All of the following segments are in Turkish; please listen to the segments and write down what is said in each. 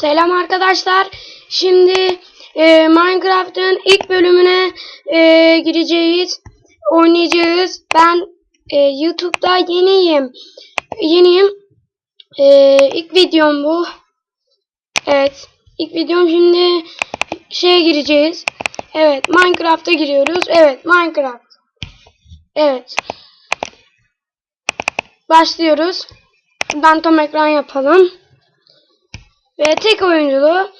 Selam arkadaşlar. Şimdi e, Minecraft'ın ilk bölümüne e, gireceğiz. Oynayacağız. Ben e, YouTube'da yeniyim. Yeniyim. E, ilk videom bu. Evet. İlk videom şimdi şeye gireceğiz. Evet. Minecraft'a giriyoruz. Evet. Minecraft. Evet. Başlıyoruz. Şuradan tam ekran yapalım. Ve tek oyunculu.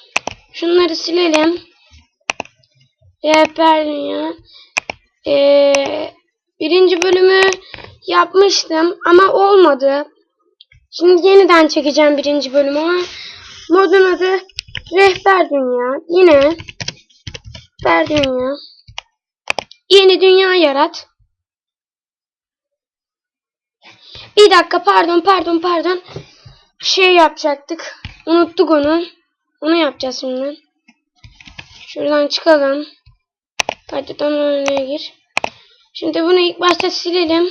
Şunları silelim. Rehber dünya. Ee, birinci bölümü yapmıştım ama olmadı. Şimdi yeniden çekeceğim birinci bölümü modun adı Rehber Dünya. Yine Rehber Dünya. Yeni dünya yarat. Bir dakika pardon pardon pardon. Şey yapacaktık. Unuttuk onu. Onu yapacağız şimdi. Şuradan çıkalım. Haritadan önüne gir. Şimdi bunu ilk başta silelim.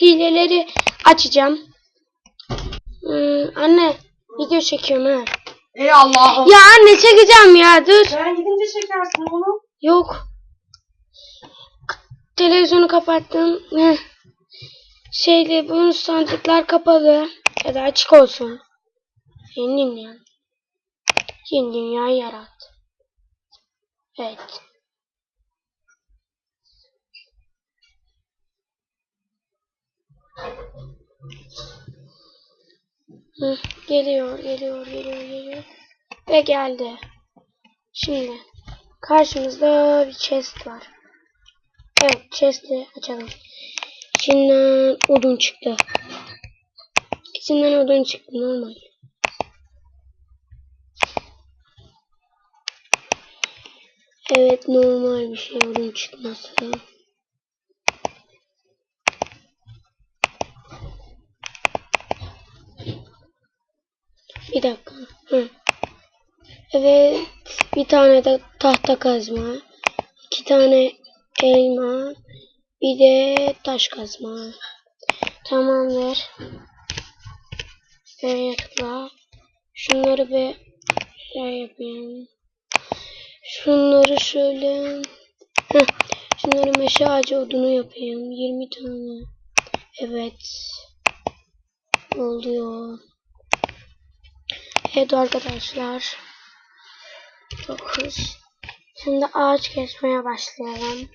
Hileleri açacağım. Hmm, anne video çekiyorum ha. Ey Allah'ım. Ya anne çekeceğim ya dur. Ben gidince çekersin onu. Yok. Televizyonu kapattım. Heh. Şeyli bunun sandıklar kapalı. Ya da açık olsun. Yeni dünya. Yeni dünya yarat. Evet. Hı, geliyor, geliyor, geliyor, geliyor. Ve geldi. Şimdi karşımızda bir chest var. Evet, chest'i açalım. İçinden odun çıktı. İçinden odun çıktı normal. Evet normal bir şey odun çıkması. Bir dakika. Hı. Evet bir tane de tahta kazma. iki tane elma. Bir de taş kazma. Tamamdır. Şuraya tıkla. Şunları bir şey yapayım. Şunları şöyle. Şunları meşe ağacı odunu yapayım. 20 tane. Evet. Oluyor. Evet arkadaşlar. 9. Şimdi ağaç kesmeye başlayalım.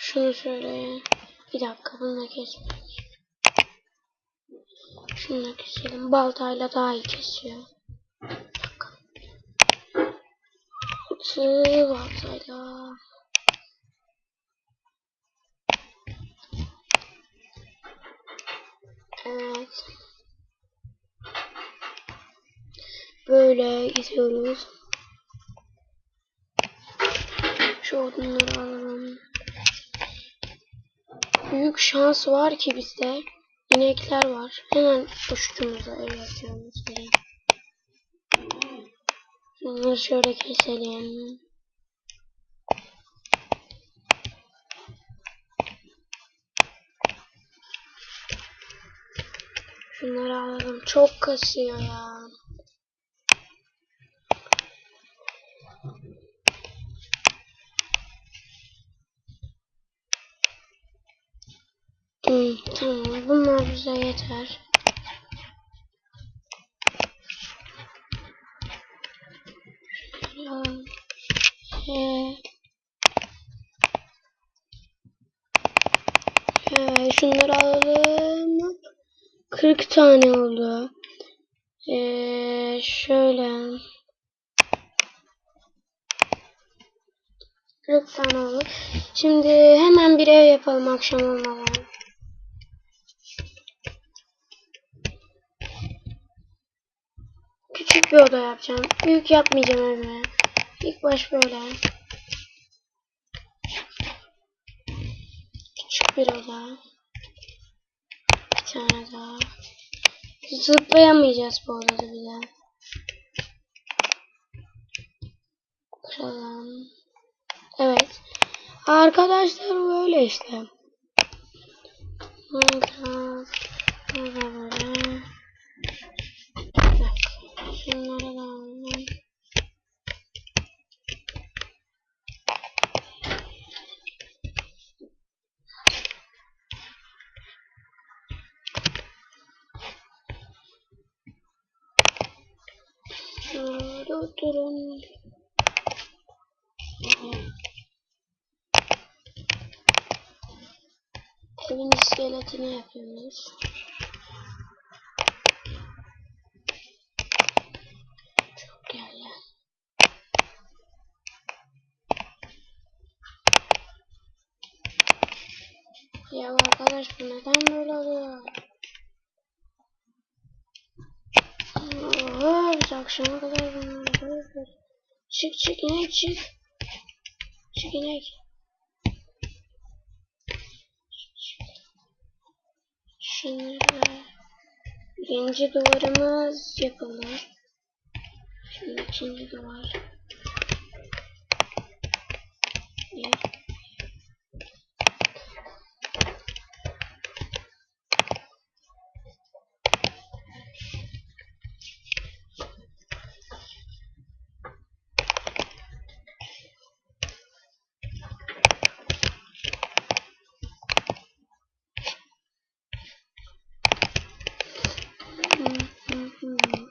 Şunu şöyle bir dakika bunu da kesmek. Şunu da keselim. Baltayla daha iyi kesiyor. Bir dakika. Tı, baltayla. Evet. Böyle gidiyoruz. Şu odunları alalım. Büyük şans var ki bizde. İnekler var. Hemen uçtuğumuzda ev yapıyoruz. Bunları şöyle keselim. Şunları alalım. Çok kasıyor ya. Hmm, tamam. Bunlar bize yeter. Ee, ee, şunları alalım. 40 tane oldu. Ee, şöyle. 40 tane oldu. Şimdi hemen bir ev yapalım akşam olmadan. Küçük bir oda yapacağım. Büyük yapmayacağım evime. İlk baş böyle. Küçük bir oda. Bir tane daha. Zıplayamayacağız bu odada bir daha. Kıralım. Evet. Arkadaşlar böyle işte. Minecraft. Böyle Oturun. Evin iskeletini yapıyoruz. Çok geldi. Ya arkadaş bu neden böyle oluyor? Oha, biz akşama kadar bunları yapıyoruz. Çık çık inek çık. Çık inek. Şimdi birinci duvarımız yapıldı. Şimdi ikinci duvar. Bir. Hı, hı, hı, hı.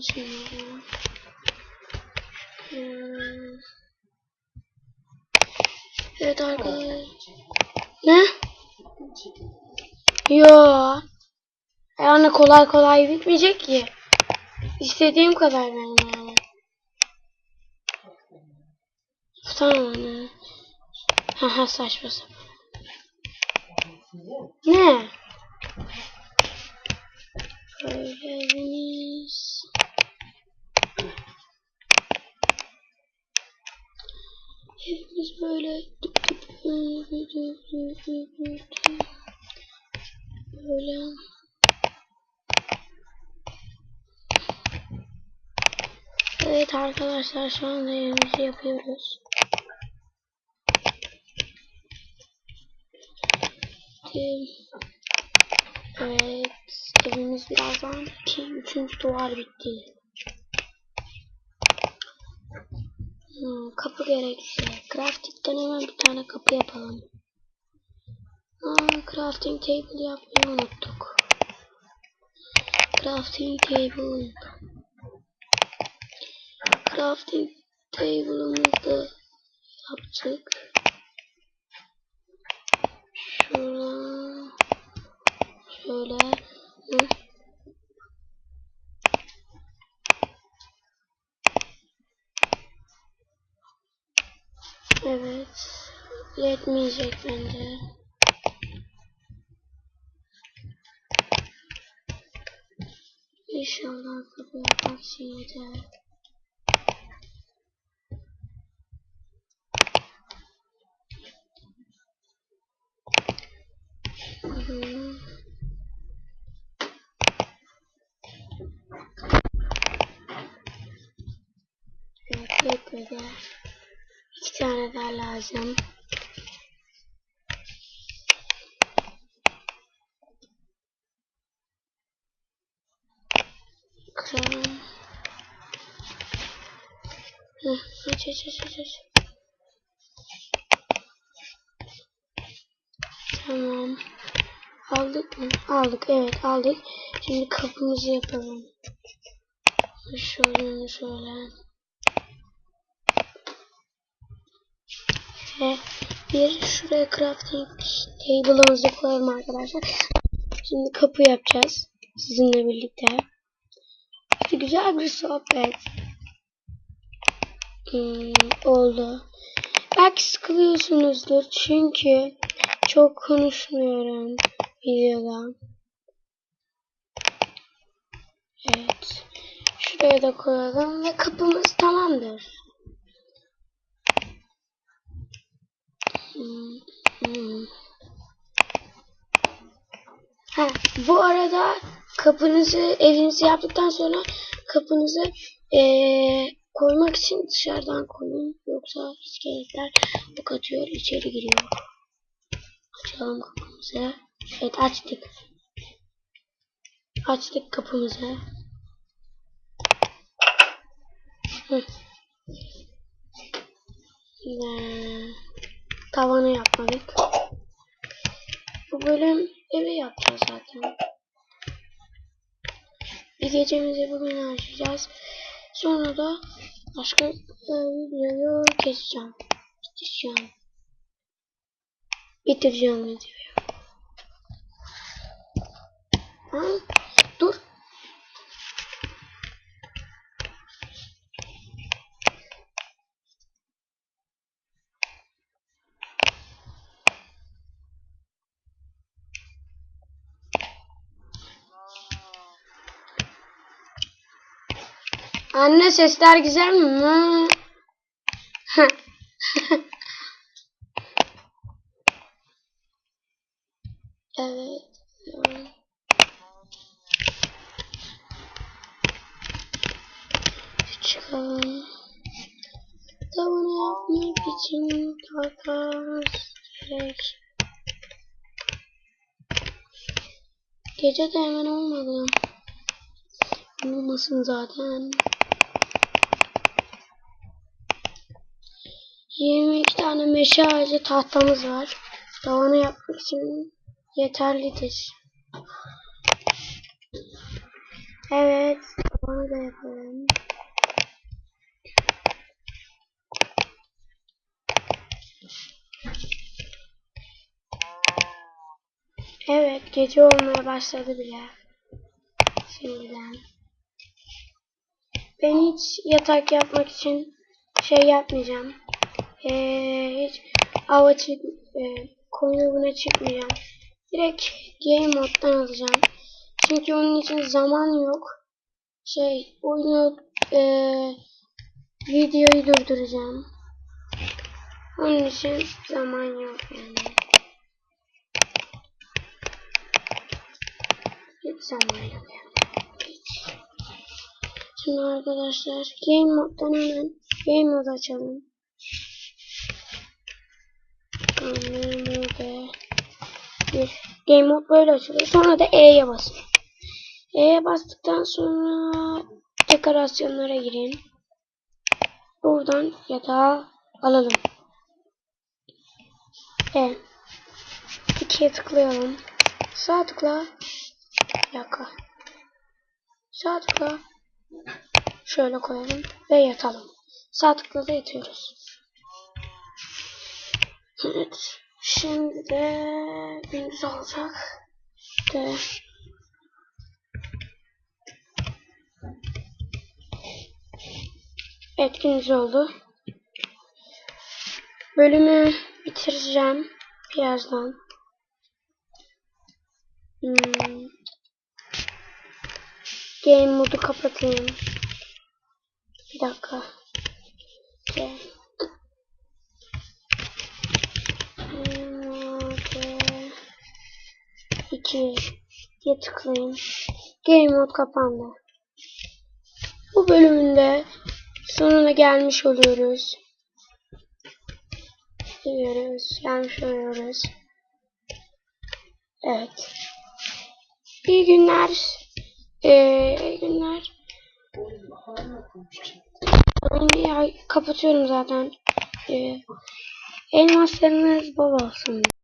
Kaçsın şimdi ya? Hmm. Evet arkadaşlar. Ne? Yo. Yani kolay kolay bitmeyecek ki. İstediğim kadar ben yani. Tamam. Haha saçma sapan. Ne? Böyle evimiz. Evimiz böyle. Böyle. Evet arkadaşlar şu anda evimizi yapıyoruz. Evet evimiz birazdan iki, üçüncü duvar bitti. Hmm, kapı gerekli. Crafting'den hemen bir tane kapı yapalım. Aa, crafting table yapmayı unuttuk. Crafting table. Crafting table'ımızı yaptık. Şuradan şöyle. Evet. Yetmeyecek bence. İnşallah kapı yapmak için yeter. Hı hı. Evet yetmedi. İki tane daha lazım. Kıralım. Hı, aç aç aç aç aç. Tamam. Aldık mı? Aldık. Evet aldık. Şimdi kapımızı yapalım. Şöyle şöyle. Ve bir şuraya crafting table'ımızı koyalım arkadaşlar. Şimdi kapı yapacağız. Sizinle birlikte. İşte güzel bir sohbet. Hmm, oldu. Belki sıkılıyorsunuzdur çünkü çok konuşmuyorum videoda. Evet. Şuraya da koyalım ve kapımız tamamdır. Hmm, hmm. Ha, bu arada kapınızı evinizi yaptıktan sonra kapınızı eee, koymak için dışarıdan koyun. Yoksa iskeletler ok atıyor içeri giriyor. Açalım kapımızı. Evet açtık. Açtık kapımızı. Hı. Ve tavanı yapmadık. Bu bölüm evi yapacağız zaten. Bir gecemizi bugün harcayacağız. Sonra da başka e, videoyu keseceğim. Bitireceğim. Bitireceğim videoyu. Ha? Dur. Anne sesler güzel mi? evet. Çıkalım. Tavanı yapmak için gerek. Gece de hemen olmadı. Olmasın zaten. 22 tane meşe ağacı tahtamız var. Tavanı yapmak için yeterlidir. Evet, tavanı da yapalım. Evet, gece olmaya başladı bile. Şimdiden. Ben hiç yatak yapmak için şey yapmayacağım. Ee, hiç ava çık, e, koyu avına çıkmayacağım. Direkt game moddan alacağım. Çünkü onun için zaman yok. Şey oyunu e, videoyu durduracağım. Onun için zaman yok yani. Hiç zaman yok yani. Şimdi arkadaşlar game moddan hemen game mod açalım. Game mod böyle açılıyor. Sonra da E'ye basın. E'ye bastıktan sonra dekorasyonlara girin. Buradan yatağı alalım. E. İkiye tıklayalım. Sağ tıkla. Dakika. Sağ tıkla. Şöyle koyalım ve yatalım. Sağ tıkla da yatıyoruz. Evet. Şimdi de gündüz olacak. De. Evet gündüz oldu. Bölümü bitireceğim birazdan. Hmm. Game modu kapatayım. Bir dakika. Game. Mode 2 diye tıklayayım. Game mode kapandı. Bu bölümünde sonuna gelmiş oluyoruz. Diyoruz. Gelmiş oluyoruz. Evet. İyi günler. Ee, iyi günler. Ya, kapatıyorum zaten. Ee, elmaslarınız bol olsun.